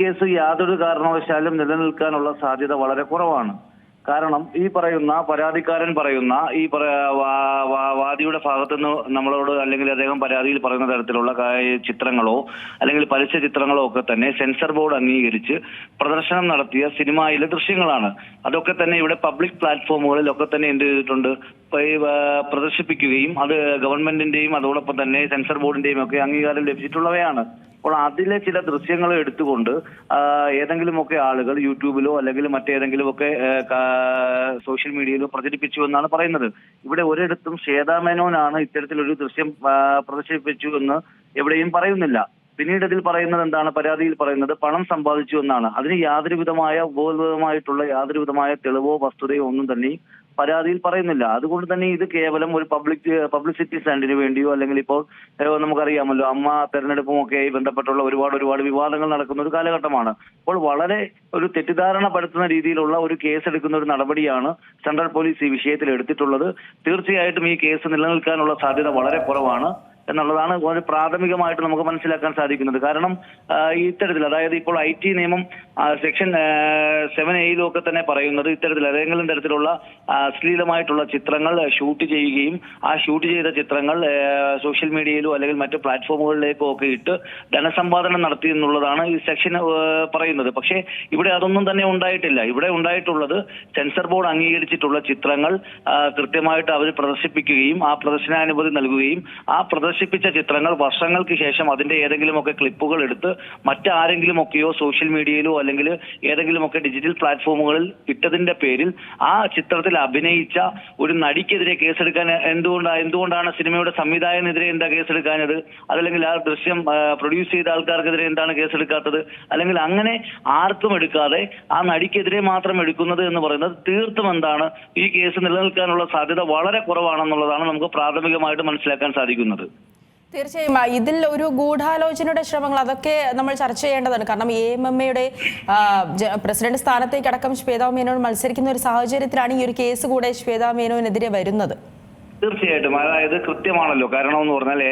Case യാതൊരു കാരണവശാലും നിലനിൽക്കാനുള്ള സാധ്യത വളരെ കുറവാണ്. കാരണം ഈ പറയുന്ന പരാതിക്കാരൻ പറയുന്ന ഈ വാദിയുടെ ഭാഗത്തു നിന്ന് നമ്മളോട് അല്ലെങ്കിൽ അദ്ദേഹം പരാതിയിൽ പറയുന്ന തരത്തിലുള്ള ചിത്രങ്ങളോ അല്ലെങ്കിൽ പരസ്യ ചിത്രങ്ങളോ ഒക്കെ തന്നെ സെൻസർ ബോർഡ് അംഗീകരിച്ച് പ്രദർശനം നടത്തിയ സിനിമയിലെ ദൃശ്യങ്ങളാണ്. അതൊക്കെ തന്നെ ഇവിടെ പബ്ലിക് പ്ലാറ്റ്ഫോമുകളിലൊക്കെ തന്നെ എന്ത് ചെയ്തിട്ടുണ്ട്? പ്രദർശിപ്പിക്കുകയും അത് ഗവൺമെന്റിന്റെയും അതോടൊപ്പം തന്നെ സെൻസർ ബോർഡിന്റെയും ഒക്കെ അംഗീകാരം ലഭിച്ചിട്ടുള്ളവയാണ്. അപ്പോൾ അതിലെ ചില ദൃശ്യങ്ങൾ എടുത്തുകൊണ്ട് ഏതെങ്കിലുമൊക്കെ ആളുകൾ യൂട്യൂബിലോ അല്ലെങ്കിൽ മറ്റേതെങ്കിലുമൊക്കെ ഒക്കെ സോഷ്യൽ മീഡിയയിലോ പ്രചരിപ്പിച്ചു എന്നാണ് പറയുന്നത്. ഇവിടെ ഒരിടത്തും ശ്വേതാമേനോനാണ് ഇത്തരത്തിലൊരു ദൃശ്യം പ്രദർശിപ്പിച്ചു എന്ന് എവിടെയും പറയുന്നില്ല. പിന്നീട് ഇതിൽ പറയുന്നത് എന്താണ്? പരാതിയിൽ പറയുന്നത് പണം സമ്പാദിച്ചു എന്നാണ്. അതിന് യാതൊരു വിധമായ ഉപബോധമായിട്ടുള്ള യാതൊരു വിധമായ തെളിവോ വസ്തുതയോ ഒന്നും തന്നെ പരാതിയിൽ പറയുന്നില്ല. അതുകൊണ്ട് തന്നെ ഇത് കേവലം ഒരു പബ്ലിക് പബ്ലിസിറ്റി സ്റ്റാൻഡിന് വേണ്ടിയോ അല്ലെങ്കിൽ ഇപ്പോൾ നമുക്കറിയാമല്ലോ അമ്മ തെരഞ്ഞെടുപ്പുമൊക്കെയായി ബന്ധപ്പെട്ടുള്ള ഒരുപാട് ഒരുപാട് വിവാദങ്ങൾ നടക്കുന്ന ഒരു കാലഘട്ടമാണ്. അപ്പോൾ വളരെ ഒരു തെറ്റിദ്ധാരണ പരത്തുന്ന രീതിയിലുള്ള ഒരു കേസ് എടുക്കുന്ന ഒരു നടപടിയാണ് സെൻട്രൽ പോലീസ് ഈ വിഷയത്തിൽ എടുത്തിട്ടുള്ളത്. തീർച്ചയായിട്ടും ഈ കേസ് നിലനിൽക്കാനുള്ള സാധ്യത വളരെ കുറവാണ്. എന്നുള്ളതാണ് വളരെ പ്രാഥമികമായിട്ട് നമുക്ക് മനസ്സിലാക്കാൻ സാധിക്കുന്നത്. കാരണം ഇത്തരത്തിൽ അതായത് ഇപ്പോൾ ഐ ടി നിയമം സെക്ഷൻ സെവൻ എയിലും ഒക്കെ തന്നെ പറയുന്നത് ഇത്തരത്തിൽ ഏതെങ്കിലും തരത്തിലുള്ള അശ്ലീലമായിട്ടുള്ള ചിത്രങ്ങൾ ഷൂട്ട് ചെയ്യുകയും ആ ഷൂട്ട് ചെയ്ത ചിത്രങ്ങൾ സോഷ്യൽ മീഡിയയിലോ അല്ലെങ്കിൽ മറ്റ് പ്ലാറ്റ്ഫോമുകളിലേക്കോ ഒക്കെ ഇട്ട് ധനസമ്പാദനം നടത്തി എന്നുള്ളതാണ് ഈ സെക്ഷൻ പറയുന്നത്. പക്ഷേ ഇവിടെ അതൊന്നും തന്നെ ഉണ്ടായിട്ടില്ല. ഇവിടെ ഉണ്ടായിട്ടുള്ളത് സെൻസർ ബോർഡ് അംഗീകരിച്ചിട്ടുള്ള ചിത്രങ്ങൾ കൃത്യമായിട്ട് അവർ പ്രദർശിപ്പിക്കുകയും ആ പ്രദർശനാനുമതി നൽകുകയും ആ പ്രദർശിപ്പിച്ച ചിത്രങ്ങൾ വർഷങ്ങൾക്ക് ശേഷം അതിന്റെ ഏതെങ്കിലുമൊക്കെ ക്ലിപ്പുകൾ എടുത്ത് മറ്റാരെങ്കിലുമൊക്കെയോ സോഷ്യൽ മീഡിയയിലോ അല്ലെങ്കിൽ ഏതെങ്കിലുമൊക്കെ ഡിജിറ്റൽ പ്ലാറ്റ്ഫോമുകളിൽ ഇട്ടതിന്റെ പേരിൽ ആ ചിത്രത്തിൽ അഭിനയിച്ച ഒരു നടിക്കെതിരെ കേസെടുക്കാൻ എന്തുകൊണ്ടാ എന്തുകൊണ്ടാണ് സിനിമയുടെ സംവിധായകനെതിരെ എന്താ കേസെടുക്കാനത് അതല്ലെങ്കിൽ ആ ദൃശ്യം പ്രൊഡ്യൂസ് ചെയ്ത ആൾക്കാർക്കെതിരെ എന്താണ് കേസെടുക്കാത്തത്? അല്ലെങ്കിൽ അങ്ങനെ ആർക്കും എടുക്കാതെ ആ നടിക്കെതിരെ മാത്രം എടുക്കുന്നത് എന്ന് പറയുന്നത് തീർത്തും എന്താണ് ഈ കേസ് നിലനിൽക്കാനുള്ള സാധ്യത വളരെ കുറവാണെന്നുള്ളതാണ് നമുക്ക് പ്രാഥമികമായിട്ട് മനസ്സിലാക്കാൻ സാധിക്കുന്നത്. തീർച്ചയായും ഇതിൽ ഒരു ഗൂഢാലോചനയുടെ ശ്രമങ്ങൾ അതൊക്കെ നമ്മൾ ചർച്ച ചെയ്യേണ്ടതാണ്. കാരണം എ എം എം എയുടെ പ്രസിഡന്റ് സ്ഥാനത്തേക്ക് അടക്കം ശ്വേതാ മേനോൻ മത്സരിക്കുന്ന ഒരു സാഹചര്യത്തിലാണ് ഈ ഒരു കേസ് കൂടെ ശ്വേതാ മേനോനെതിരെ വരുന്നത്. തീർച്ചയായിട്ടും. അതായത് കൃത്യമാണല്ലോ. കാരണം എന്ന് പറഞ്ഞാൽ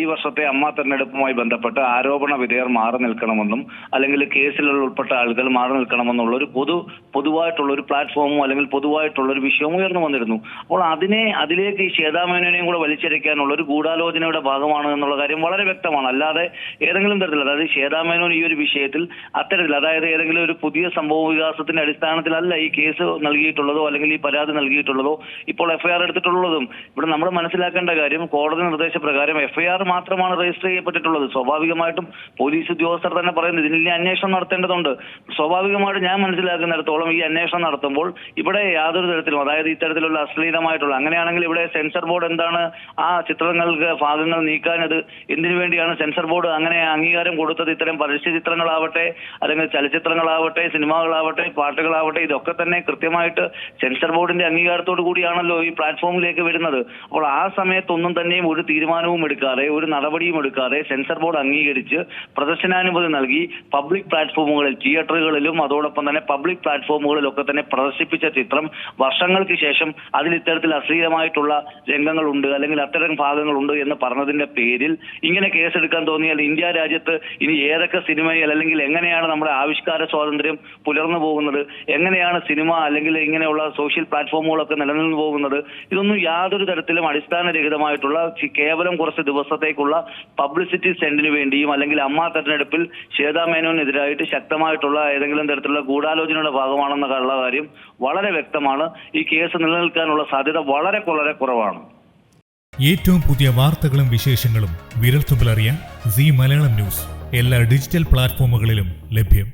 ഈ വർഷത്തെ അമ്മ തെരഞ്ഞെടുപ്പുമായി ബന്ധപ്പെട്ട് ആരോപണ വിധേയർ മാറി നിൽക്കണമെന്നും അല്ലെങ്കിൽ കേസിൽ ഉൾപ്പെട്ട ആളുകൾ മാറി നിൽക്കണമെന്നുള്ള ഒരു പൊതു പൊതുവായിട്ടുള്ള ഒരു പ്ലാറ്റ്ഫോമും അല്ലെങ്കിൽ പൊതുവായിട്ടുള്ള ഒരു വിഷയവും ഉയർന്നു വന്നിരുന്നു. അപ്പോൾ അതിനെ അതിലേക്ക് ഈ ശ്വേതാമേനോനെയും കൂടെ വലിച്ചെടുക്കാനുള്ള ഒരു ഗൂഢാലോചനയുടെ ഭാഗമാണ് എന്നുള്ള കാര്യം വളരെ വ്യക്തമാണ്. അല്ലാതെ ഏതെങ്കിലും തരത്തിൽ അതായത് ശ്വേതാമേനോൻ ഈ ഒരു വിഷയത്തിൽ അത്തരത്തിൽ അതായത് ഏതെങ്കിലും ഒരു പുതിയ സംഭവ വികാസത്തിന്റെ അടിസ്ഥാനത്തിലല്ല ഈ കേസ് നൽകിയിട്ടുള്ളതോ അല്ലെങ്കിൽ ഈ പരാതി നൽകിയിട്ടുള്ളതോ ഇപ്പോൾ എഫ്ഐആർ എടുത്തിട്ടുള്ളതും ഇവിടെ നമ്മൾ മനസ്സിലാക്കേണ്ട കാര്യം കോടതി നിർദ്ദേശപ്രകാരം എഫ്ഐആർ മാത്രമാണ് രജിസ്റ്റർ ചെയ്യപ്പെട്ടിട്ടുള്ളത്. സ്വാഭാവികമായിട്ടും പോലീസ് ഉദ്യോഗസ്ഥർ തന്നെ പറയുന്നത് ഇതിന് ഇനി അന്വേഷണം നടത്തേണ്ടതുണ്ട്. സ്വാഭാവികമായിട്ട് ഞാൻ മനസ്സിലാക്കുന്നിടത്തോളം ഈ അന്വേഷണം നടത്തുമ്പോൾ ഇവിടെ യാതൊരു തരത്തിലും അതായത് ഇത്തരത്തിലുള്ള അശ്ലീലമായിട്ടുള്ള അങ്ങനെയാണെങ്കിൽ ഇവിടെ സെൻസർ ബോർഡ് എന്താണ് ആ ചിത്രങ്ങൾക്ക് ഭാഗങ്ങൾ നീക്കാനത് എന്തിനു വേണ്ടിയാണ് സെൻസർ ബോർഡ് അങ്ങനെ അംഗീകാരം കൊടുത്തത്? ഇത്തരം പരസ്യ ചിത്രങ്ങളാവട്ടെ അല്ലെങ്കിൽ ചലച്ചിത്രങ്ങളാവട്ടെ സിനിമകളാവട്ടെ പാട്ടുകളാവട്ടെ ഇതൊക്കെ തന്നെ കൃത്യമായിട്ട് സെൻസർ ബോർഡിന്റെ അംഗീകാരത്തോടു കൂടിയാണല്ലോ ഈ പ്ലാറ്റ്ഫോമിലേക്ക് വരുന്നത്. അപ്പോൾ ആ സമയത്തൊന്നും തന്നെയും ഒരു തീരുമാനവും എടുക്കാതെ ഒരു നടപടിയും എടുക്കാതെ സെൻസർ ബോർഡ് അംഗീകരിച്ച് പ്രദർശനാനുമതി നൽകി പബ്ലിക് പ്ലാറ്റ്ഫോമുകളിൽ തിയേറ്ററുകളിലും അതോടൊപ്പം തന്നെ പബ്ലിക് പ്ലാറ്റ്ഫോമുകളിലൊക്കെ തന്നെ പ്രദർശിപ്പിച്ച ചിത്രം വർഷങ്ങൾക്ക് ശേഷം അതിൽ ഇത്തരത്തിൽ അശ്ലീലമായിട്ടുള്ള രംഗങ്ങളുണ്ട് അല്ലെങ്കിൽ അത്തരം ഭാഗങ്ങളുണ്ട് എന്ന് പറഞ്ഞതിന്റെ പേരിൽ ഇങ്ങനെ കേസെടുക്കാൻ തോന്നിയാൽ ഇന്ത്യ രാജ്യത്ത് ഇനി ഏതൊക്കെ സിനിമയിൽ അല്ലെങ്കിൽ എങ്ങനെയാണ് നമ്മുടെ ആവിഷ്കാര സ്വാതന്ത്ര്യം പുലർന്നു പോകുന്നത് എങ്ങനെയാണ് സിനിമ അല്ലെങ്കിൽ ഇങ്ങനെയുള്ള സോഷ്യൽ പ്ലാറ്റ്ഫോമുകളൊക്കെ നിലനിന്ന് പോകുന്നത് ഇതൊന്നും യാതൊരു തരത്തിലും അടിസ്ഥാനരഹിതമായിട്ടുള്ള കേവലം കുറച്ച് ദിവസത്തേക്കുള്ള പബ്ലിസിറ്റി സെന്റിന് വേണ്ടിയും അല്ലെങ്കിൽ അമ്മ തെരഞ്ഞെടുപ്പിൽ ശ്വേതാ മേനോനെതിരായിട്ട് ശക്തമായിട്ടുള്ള ഏതെങ്കിലും തരത്തിലുള്ള ഗൂഢാലോചനയുടെ ഭാഗമാണെന്ന ഉള്ള കാര്യം വളരെ വ്യക്തമാണ്. ഈ കേസ് നിലനിൽക്കാനുള്ള സാധ്യത വളരെ വളരെ കുറവാണ്. ഏറ്റവും പുതിയ വാർത്തകളും വിശേഷങ്ങളും വിരൽത്തുമ്പിലറിയാൻ സി മലയാളം ന്യൂസ്. എല്ലാ ഡിജിറ്റൽ പ്ലാറ്റ്ഫോമുകളിലും ലഭ്യം.